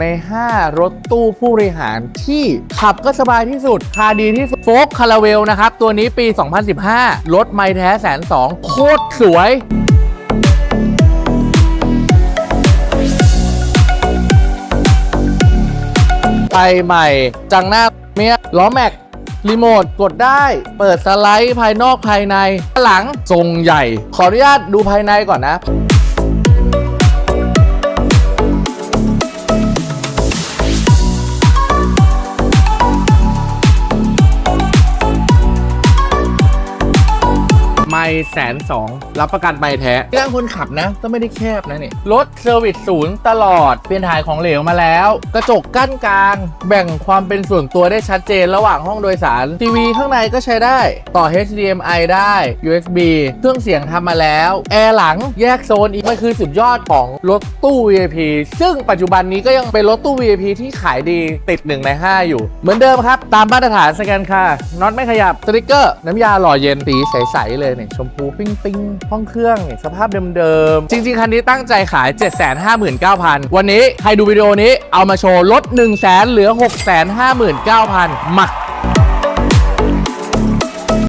ใน 5 รถตู้ผู้บริหารที่ขับก็สบายที่สุดคาดีที่สุดโฟกคาราเวลนะครับ ตัวนี้ปี 2015 รถไม่แท้แสนสองโคตรสวยไปใหม่ จังหน้าเมียล้อแม็กรีโมทกดได้ เปิดสไลด์ภายนอกภายในหลังทรงใหญ่ ขออนุญาตดูภายในก่อนนะ ไม่แสนสองรับประกันไม่แท้เรื่องคนขับนะก็ไม่ได้แคบนะนี่รถเซอร์วิสศูนย์ตลอด เปลี่ยนถ่ายของเหลวมาแล้ว กระจกกั้นกลาง แบ่งความเป็นส่วนตัวได้ชัดเจนระหว่างห้องโดยสารทีวีข้างในก็ใช้ได้ต่อ HDMI ได้ USB เครื่องเสียงทำมาแล้ว แอร์หลังแยกโซนอีกมันคือสุดยอดของรถตู้ VIP ซึ่งปัจจุบันนี้ก็ยังเป็นรถตู้ VIP ที่ขายดีติด1ใน 5 อยู่ เหมือนเดิมครับ ตามมาตรฐานสแกนค่าน็อตไม่ขยับสติกเกอร์ น้ำยาหล่อเย็นสีใส ๆ เลยเนี่ยชมพูปิ้งปิ้งห้องเครื่องสภาพเดิมๆ จริง ๆ คันนี้ตั้งใจขาย 759,000 วันนี้ ใครดูวิดีโอนี้เอามาโชว์ลด 1 0 0 0 0 0 เหลือ 659,000มา